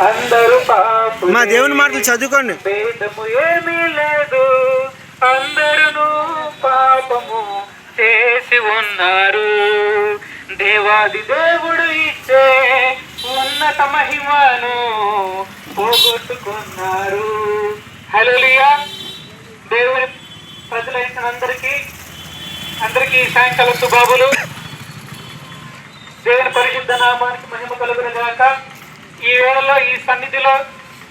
అందరూ. మా దేవుని మాటలు చదువుకోండి. భేదము ఏమీ లేదు. అందరూ పాపము చేసి ఉన్నారు. దేవాది దేవుడు ఇచ్చే ఉన్నత మహిమను పోగొట్టుకున్నారు. హలోలియా దేవుని ప్రజలైన అందరికీ అందరికీ సాయంకాల శుభాబులు దేవుని పరిశుద్ధ నామానికి మహిమ కలుగును గాక ఈ వేళలో ఈ సన్నిధిలో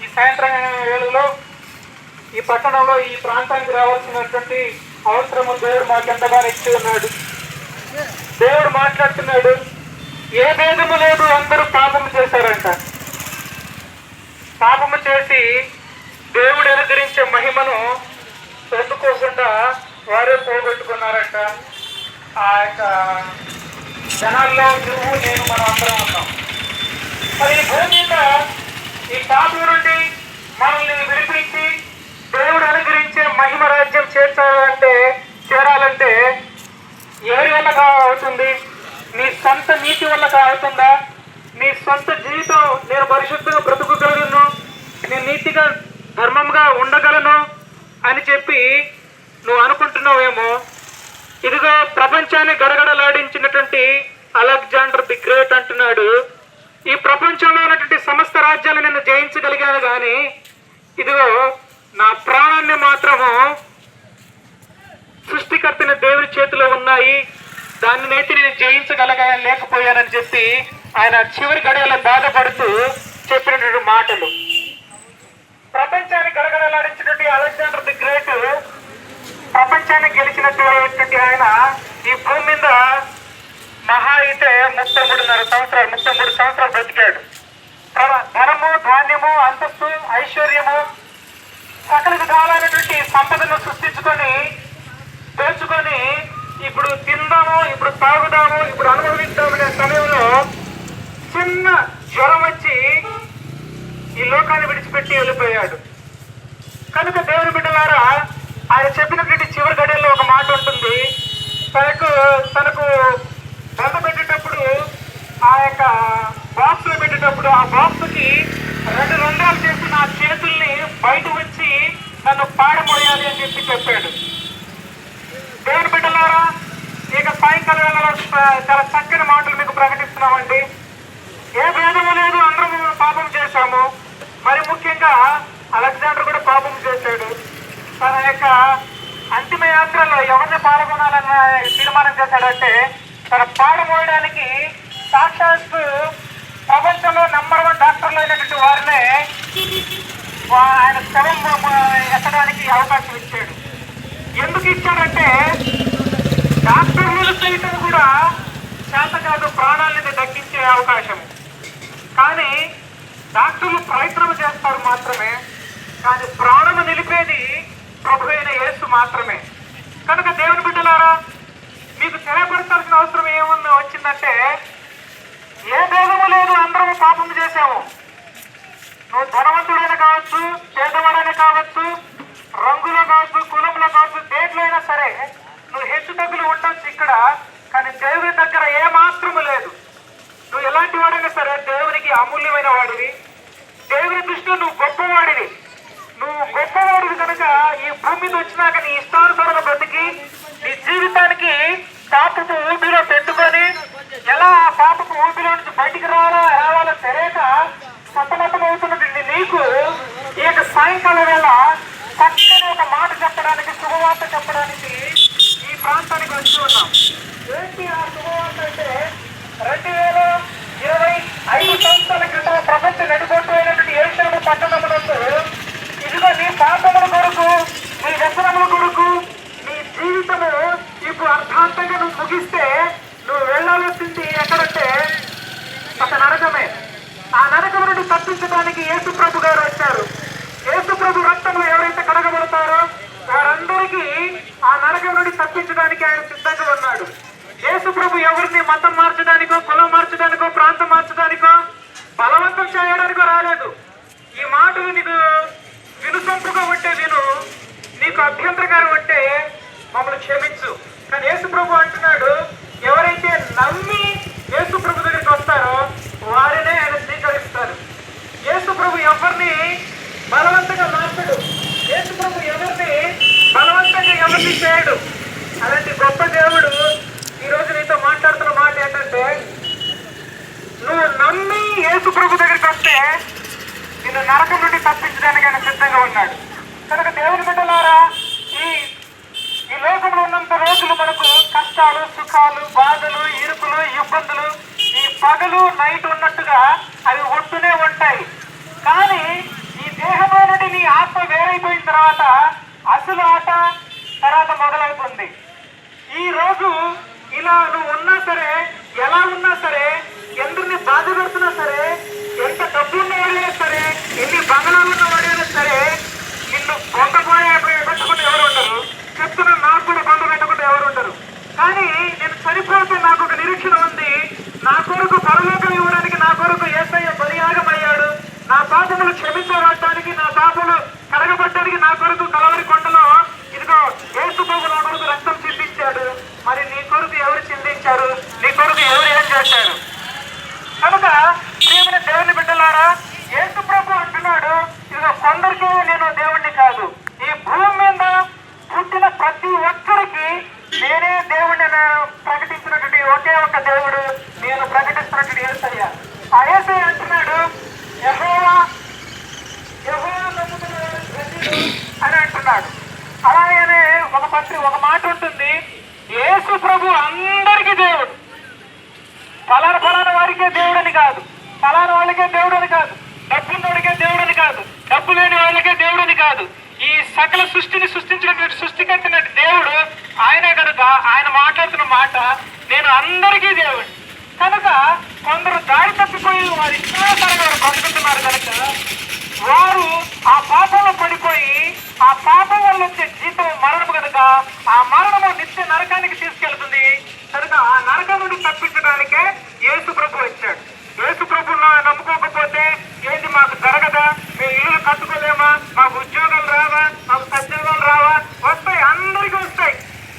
ఈ సాయంత్రం వేళలో ఈ పట్టణంలో ఈ ప్రాంతానికి రావాల్సినటువంటి అవసరము దేవుడు మాకు ఎంతగానో ఇచ్చి ఉన్నాడు. దేవుడు మాట్లాడుతున్నాడు ఏ భేదము లేదు అందరూ పాపము చేశారంట. పాపము చేసి దేవుడు అనుగ్రహించే మహిమను పొందుకోకుండా వారే పోగొట్టుకున్నారంట. ఆ యొక్క జనాల్లో నువ్వు నేను మనం అందరం ఉన్నాం. మరి ఈ భూమి మీద ఈ పాపం నుండి మనల్ని విడిపించి దేవుడు అనుగ్రహించే మహిమ రాజ్యం చేర్చాలంటే చేరాలంటే ఎవరి వల్ల అవుతుంది నీ సొంత నీతి వల్ల అవుతుందా నీ సొంత జీవితం నేను పరిశుద్ధంగా బ్రతుకుగలను? నేను నీతిగా ధర్మంగా ఉండగలను అని చెప్పి నువ్వు అనుకుంటున్నావేమో? ఇదిగో ప్రపంచాన్ని గడగడలాడించినటువంటి అలెగ్జాండర్ ది గ్రేట్ అంటున్నాడు. ఈ ప్రపంచంలో ఉన్నటువంటి సమస్త రాజ్యాలు నేను జయించగలిగాను కానీ ఇదిగో నా ప్రాణాన్ని మాత్రము సృష్టికర్తన దేవుని చేతిలో ఉన్నాయి. దాన్ని దానినైతే నేను జయించగలగా లేకపోయానని చెప్పి ఆయన చివరి గడియలో బాధపడుతూ చెప్పినటువంటి మాటలు. ప్రపంచాన్ని గడగడలాడించినటువంటి అలెగ్జాండర్ ది గ్రేట్ ప్రపంచాన్ని గెలిచినటువంటి ఆయన ఈ భూమి మీద మహా అయితే ముప్పై మూడున్నర సంవత్సరాలు ముప్పై మూడు సంవత్సరాలు బ్రతికాడు. ధనము ధాన్యము అంతస్తు ఐశ్వర్యము సకల విధాలైనటువంటి సంపదను సృష్టించుకొని దోచుకొని ఇప్పుడు తిందాము ఇప్పుడు తాగుదాము ఇప్పుడు అనుభవిద్దామనే సమయంలో చిన్న జ్వరం వచ్చి ఈ లోకాన్ని విడిచిపెట్టి వెళ్ళిపోయాడు. కనుక దేవుని బిడ్డలారా ఆయన చెప్పినటువంటి చివరి గడియల్లో ఒక మాట ఉంటుంది. తనకు తనకు ఆ యొక్క బాక్స్లో పెట్టేటప్పుడు ఆ బాక్స్కి రెండు రంధ్రాలు చేసి నా చేతుల్ని బయట వచ్చి నన్ను పాడమోయాలి అని చెప్పి చెప్పాడు. దేవుని బిడ్డలారా ఇక సాయంకాలం వేళ చాలా చక్కని మాటలు మీకు ప్రకటిస్తున్నామండి. ఏ భేదము లేదు అందరము పాపం చేశాము. మరి ముఖ్యంగా అలెగ్జాండర్ కూడా పాపం చేశాడు. తన యొక్క అంతిమ యాత్రలో ఎవరిని పాల్గొనాలన్న తీర్మానం చేశాడంటే తన పాడమోయడానికి డాక్టర్స్ ప్రపంచంలో నంబర్ వన్ డాక్టర్లు అయినటువంటి వారినే ఆయన శవం ఎత్తడానికి అవకాశం ఇచ్చాడు. ఎందుకు ఇచ్చాడంటే డాక్టర్లు సైతం కూడా చేత కాదు ప్రాణాలని దక్కించే అవకాశం. కానీ డాక్టర్లు ప్రయత్నం చేస్తారు మాత్రమే కానీ ప్రాణము నిలిపేది ప్రభు అయిన యేసు మాత్రమే. కనుక దేవుని బిడ్డలారా మీకు తెలియపరచాల్సిన అవసరం ఏమన్నా వచ్చిందంటే ఏ భేదము లేదు అందరము పాపం చేశాము. నువ్వు ధనవంతుడైనా కావచ్చు పేదవాడైనా కావచ్చు రంగులో కావచ్చు కులంలో కావచ్చు దేంట్లో అయినా సరే నువ్వు హెచ్చు తగ్గులు ఉండొచ్చు ఇక్కడ కానీ దేవుని దగ్గర ఏ మాత్రము లేదు. నువ్వు ఎలాంటి వాడైనా సరే దేవునికి అమూల్యమైన వాడివి. దేవుని దృష్టిలో నువ్వు గొప్పవాడివి. నువ్వు గొప్పవాడివి కనుక ఈ భూమి మీద వచ్చినాక నీ ఇష్టానుసారంగా బ్రతికి నీ జీవితానికి పాపపు ఊపిలో పెట్టుకొని ఎలా ఆ పాపకు ఊపిలో నుంచి బయటికి రావాలా రావాలో తెలియక సతమతమవుతున్నటువంటి నీకు ఈ యొక్క సాయంకాలం వేళ చక్కని ఒక మాట చెప్పడానికి శుభవార్త చెప్పడానికి ఈ ప్రాంతానికి వచ్చి ఉన్నాం. ఏంటి ఆ శుభవార్త అంటే రెండు వేల ఇరవై ఐదు సంవత్సరాల క్రితం ప్రపంచ నడిపోతున్నటువంటి ఏషియన్ పట్టణమునందు ఇదిగో నీ పాపముల కొరకు నీ వ్యసనముల కొరకు నీ జీవితము ఇప్పుడు అర్థాంతంగా నువ్వు ముగిస్తే నువ్వు వెళ్ళాలి ఎక్కడంటే ఒక నరకమే. ఆ నరకం నుండి తప్పించడానికి యేసు ప్రభు గారు వచ్చారు. యేసు ప్రభు రక్తంలో ఎవరైతే కడగబడతారో వారందరికీ ఆ నరకం నుండి తప్పించడానికి ఆయన సిద్ధంగా ఉన్నాడు. యేసు ప్రభు ఎవరిని మతం మార్చడానికో కులం మార్చడానికో ప్రాంతం మార్చడానికో బలవంతం చేయడానికో రాలేదు. ఈ మాటలు నీకు వినుసంపుగా ఉంటే విను. నీకు అభ్యంతరకరం ఉంటే మమ్మల్ని క్షమించు. కానీ యేసు ప్రభు అంటున్నాడు ఎవరైతే నమ్మి యేసు ప్రభు దగ్గరికి వస్తారో వారినే ఆయన స్వీకరిస్తారు యేసు మీదకి వస్తే నిన్ను నరకం నుండి తప్పించడానికి ఆయన సిద్ధంగా ఉన్నాడు. కనుక దేవుని బిడ్డలారా ఈ ఈ లోకంలో ఉన్నంత రోజులు మనకు కష్టాలు సుఖాలు బాధలు ఇరుకులు ఇబ్బందులు ఈ పగలు నైట్ ఉన్నట్టుగా అవి ఉంటూనే ఉంటాయి. కానీ ఈ దేహంలో నుండి నీ ఆత్మ వేరైపోయిన తర్వాత అసలు ఆట తర్వాత మొదలవుతుంది. ఈ రోజు ఇలా నువ్వు ఉన్నా సరే ఎలా ఉన్నా సరే ఎందరిని బాధ పెడుతున్నా సరే ఎంత డబ్బు ఉన్నవాడైనా సరే ఎన్ని బంగళాలు ఉన్నవాడైనా సరే నిన్ను కొంత పెట్టకుండా ఎవరు ఉండరు చెప్తున్న నాకు కూడా కొంత పెట్టుకుంటే ఎవరు ఉండరు కానీ నేను చనిపోతే నాకు ఒక నిరీక్షణ ఉంది. నా కొరకు పరలోకం ఇవ్వడానికి నా కొరకు ఏసయ్య బలియాగం అయ్యాడు నా పాపములు క్షమించబడటానికి నా పాపములు కడగబట్టడానికి నా కొరకు కలవరి కొండలో ఇదిగో ఏసు బాబు నా కొరకు రక్తం చిందించాడు. మరి నీ కొరకు ఎవరు చిందించారు? నీ కొరకు ఎవరు ఏం చేశారు? కనుక బిడ్డలారా యేసు ప్రభు అంటున్నాడు ఇక కొందరికి నేను దేవుణ్ణి కాదు. ఈ భూమి మీద పుట్టిన ప్రతి ఒక్కరికి నేనే దేవుణ్ణి ప్రకటించినటువంటి ఒకే ఒక దేవుడు నేను ప్రకటిస్తున్నటువంటి ఏసయ్య. ఆ ఏసయ్య అంటున్నాడు యెహోవా యెహోవా అని అంటున్నాడు. అలాగనే ఒక పత్రి ఒక మాట ఉంటుంది యేసు ప్రభు అందరికీ దేవుడు. ఫలానా ఫలానా వారికే దేవుడని కాదు. ఫలానా వాళ్ళకే దేవుడని కాదు. డబ్బున్నోడికే దేవుడని కాదు. డబ్బు లేని వాళ్ళకే దేవుడని కాదు. ఈ సకల సృష్టిని సృష్టించినటువంటి సృష్టికర్తన దేవుడు ఆయన కనుక ఆయన మాట్లాడుతున్న మాట నేను అందరికీ దేవుడు. కనుక కొందరు దారి తప్పిపోయి వారి ఇష్టానుసారంగా వారు బ్రతుకుతున్నారు కనుక వారు ఆ పాపంలో పడిపోయి ఆ పాపం వల్ల వచ్చే జీతం మరణము కనుక ఆ మరణము నిత్య నరకానికి తీసుకెళ్తుంది. కనుక ఆ నరకం నుండి తప్పించడానికే యేసు ప్రభు వచ్చాడు యేసు ప్రభు నమ్ముకోకపోతే ఏంటి మాకు జరగదా మేము ఇల్లు కట్టుకోలేమా మాకు ఉద్యోగాలు రావా మాకు సద్యోగాలు రావా వస్తాయి అందరికీ వస్తాయి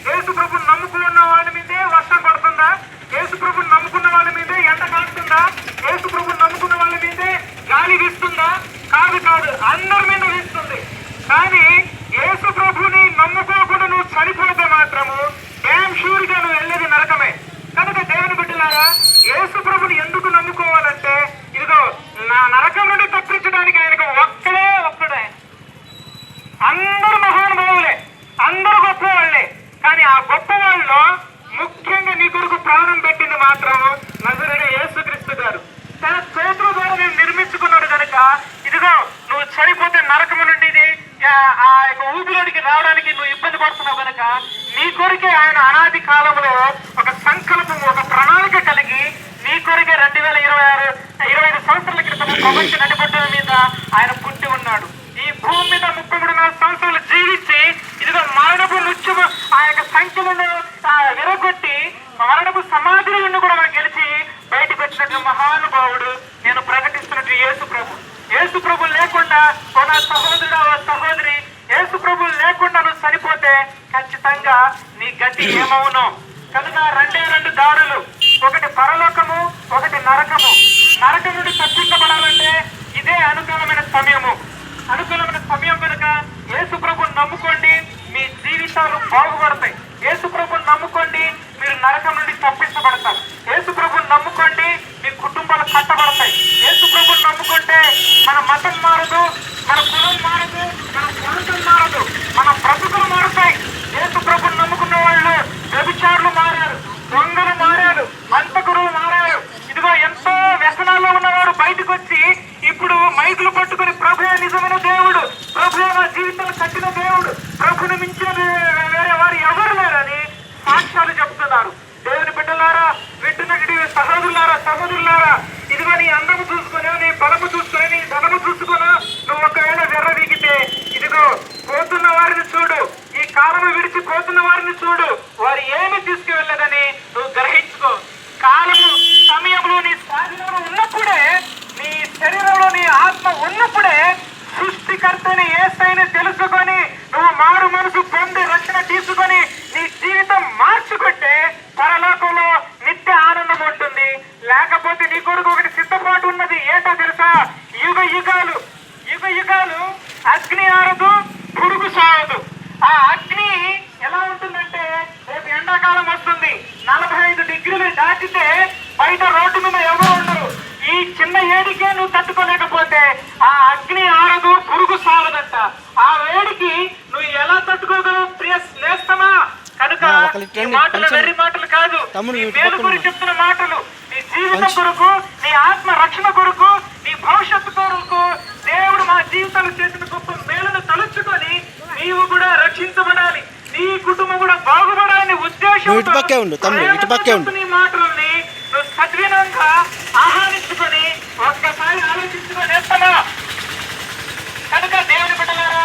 యేసు ప్రభు నమ్ముకున్న వాళ్ళ మీదే వర్షం పడుతుందా యేసు ప్రభు నమ్ముకున్న వాళ్ళ మీదే ఎండ కాస్తుందా యేసు ప్రభు నమ్ముకున్న వాళ్ళ మీదే గాలి వీస్తుందా కాదు కాదు అందరి మీద ఇస్తుంది కానీ యేసు ప్రభుని నమ్ముకోకుండా నువ్వు చనిపోతే మాత్రము డ్యామ్ షూర్గా నువ్వు వెళ్ళేది నరకమే. కనుక దేవుని బిడ్డలారా యేసు ప్రభుని ఎందుకు నమ్ముకోవాలంటే ఇదిగో నా నరకం నుండి తప్పించడానికి ఆయనకు ఒక్కడే ఒక్కడే. అందరు మహానుభావులే అందరు గొప్ప వాళ్ళే కానీ ఆ గొప్ప వాళ్ళలో ముఖ్యంగా నీ కొరకు ప్రాణం పెట్టింది మాత్రం నజరుడు యేసుక్రీస్తు గారు తన చేతుల ద్వారా నేను నిర్మించుకున్నాడు కనుక ఇదిగో నువ్వు చనిపోతే నరకము నుండి ఇది, ఆ- ఆ యొక్క ఊపిలోనికి రావడానికి నువ్వు ఇబ్బంది పడుతున్నావు కనుక నీ కొరికే ఆయన అనాది కాలంలో ఒక సంకల్పం ఒక ప్రణాళిక కలిగి నీ కొరికే రెండు వేల ఇరవై ఆరు ఇరవై ఐదు సంవత్సరాల క్రితం ప్రపంచ నడిపడ్డల మీద ఆయన పుట్టి ఉన్నాడు. ఈ భూమి మీద ముప్పై మూడు నాలుగు సంవత్సరాలు జీవించి ఇదిగో మరణపు నృత్యము ఆ యొక్క సంఖ్యలను విరగొట్టి మరణపు సమాధుల కూడా గెలిచి బయటకు వచ్చినట్టు మహానుభావుడు నేను ప్రకటిస్తున్నట్టు యేసు ప్రభు యేసు ప్రభు లేకుండా ఓ నా సహోదరుడు ఓ సహోదరి యేసు ప్రభు లేకుండా నువ్వు చనిపోతే ఖచ్చితంగా నీ గతి ఏమవును కనుక రెండే రెండు దారులు ఒకటి పరలోకము ఒకటి నరకము నరకం నుండి తప్పించబడాలంటే ఇదే అనుకూలమైన సమయము అనుకూలమైన సమయం కనుక యేసు ప్రభుని నమ్ముకోండి మీ జీవితాలు బాగుపడతాయి యేసు ప్రభుని నమ్ముకోండి మీరు నరకం నుండి తప్పించబడతారు యేసు ప్రభుని నమ్ముకోండి మీ కుటుంబాలు కట్టబడతాయి యేసు ప్రభుని నమ్ముకుంటే మన మతం మారదు మన కులం మారదు మన ప్రాంతం మారదు మన బ్రతుకులు మారుతాయి యేసు ప్రభుని నమ్ముకున్న వాళ్ళు వ్యభిచారులు మారారు దొంగలు మారారు హంతకురులు మారారు ఇదిగో ఎంతో వ్యసనాల్లో ఉన్నవారు బయటకు వచ్చి ఇప్పుడు మైకులు పట్టుకుని ప్రభు నిజమైన దేవుడు ప్రభు నా జీవితం కట్టిన దేవుడు ప్రభుని మించిన వే- వేరే వారు ఎవరు లేరని సాక్ష్యాలు చెప్తున్నారు దేవుని బిడ్డలారా వింటున్నటువంటి సహోదరులారా సహోదరులారా ఇదిగో నీ అందము చూసుకొని నీ బలము చూసుకొని నీ ధనము చూసుకొని నువ్వు ఒకవేళ వెర్రవీగితే ఇదిగో పోతున్న వారిని చూడు ఈ కాలము విడిచి పోతున్న వారిని చూడు వారు ఏమి తీసుకువెళ్ళదని నువ్వు గ్రహించుకో కాలము సమయంలో నీ స్వాధీనంలో ఉన్నప్పుడే నీ శరీరంలో నీ ఆత్మ ఉన్నప్పుడే సృష్టికర్తని ఏసైని తెలుసుకొని నువ్వు మారు మనసు పొంది రక్షణ తీసుకొని నీ జీవితం మార్చుకుంటే పరలోకంలో నిత్య ఆనందం ఉంటుంది లేకపోతే నీ కొరకు ఒకటి సిద్ధపాటు ఉన్నది ఏంటో తెలుసా యుగ యుగాలు యుగ యుగాలు అగ్ని ఆరదు పురుగు సాగదు ఆ అగ్ని ఎలా ఉంటుందంటే రేపు ఎండాకాలం వస్తుంది నలభై ఐదు డిగ్రీలు దాటితే బయట రోడ్డు మీద ఎవరు ఉండరు ఈ చిన్న ఏడికే నువ్వు తట్టుకోలేకపోతే ఆ అగ్ని ఆరదు పురుగు సారదంట ఆ వేడికి నువ్వు ఎలా తట్టుకోగలవు ప్రియ నేస్తమా కనుక మాటలు. వెర్రి మాటలు కాదు నీ పక్కన గురించి చెప్తున్న మాటలు నీ జీవితం. కొరకు నీ ఆత్మ రక్షణ కొరకు నీ భవిష్యత్తు కొరకు దేవుడు మా జీవితాలు చేసిన గొప్ప మేలును తలుచుకొని నీవు కూడా రక్షించబడాలి నీ కుటుంబం కూడా బాగుపడాలని ఉద్దేశం ఇటు పక్కే ఉండు, తమ్ముడు, ఇటు పక్కే ఉండు. నీ నువ్వు సద్వినంగా ఆహ్వానించుకొని ఒక్కసారి ఆలోచించుకొని వేస్తామా కనుక దేవుని బిడ్డలారా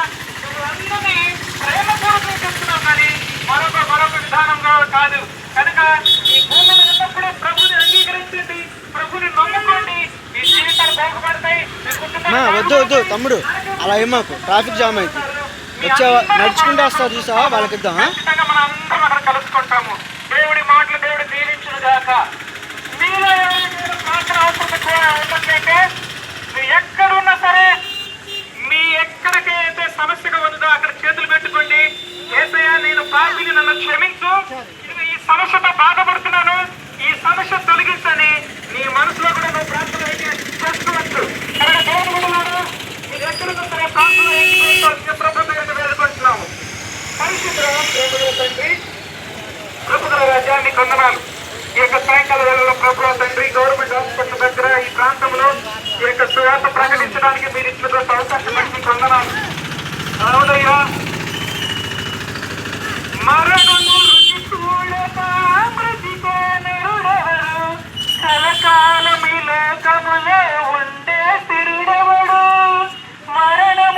అందరినీ ప్రేమపూర్వకంగా చెప్తున్నావు కానీ మరొక మరొక విధానంగా కాదు. కనుక ఈ ఉన్నప్పుడు ప్రభుని అంగీకరించండి ప్రభుని నమ్ముకోండి. మీ జీవితాలు బాగుపడతాయి. వద్దు వద్దు తమ్ముడు. అలా ఏమాకు ట్రాఫిక్ జామ్ అయింది. వచ్చే నడుచుకుంటూ వస్తారు చూసావా? వాళ్ళకి ఇద్దాం ఆ? ఖచ్చితంగా మనం అందరం అక్కడ కలుసుకుంటాము దేవుడి మాటలు దేవుడు దీవించును గాక మీలో ఎవరికైనా ప్రార్థన అవసరం ఎక్కువ ఉందంటే నువ్వు ఎక్కడున్నా సరే మీ ఎక్కడికైతే సమస్యగా ఉందో అక్కడ చేతులు పెట్టుకోండి ఏసయ్యా నేను నన్ను క్షమించు. ఈ సమస్యతో బాధపడుతున్నాను. ఈ సమస్య తొలగించని నీ మనసులో కూడా నువ్వు ప్రార్థన అయితే చేసుకోవచ్చు. కనుక దేవుని బిడ్డలారా, మీరు ఎక్కడున్నా సరే ప్రార్థన చేసుకోవాల్సిన ప్రభు పేరును వేడుకుంటున్నాము పరిశుద్ధ ప్రభువుల తండ్రి ప్రభుత్వ రాజ్యాన్ని కొందనాలు ఈ యొక్క సాయంకాల వేళలో ప్రభుత్వ తండ్రి గవర్నమెంట్ హాస్పిటల్ దగ్గర ఈ ప్రాంతంలో ఈ యొక్క సువార్త ప్రకటించడానికి మీరు ఇచ్చినటువంటి అవకాశం బట్టి కొందనాలు అవునయ్యా మరణము రుచి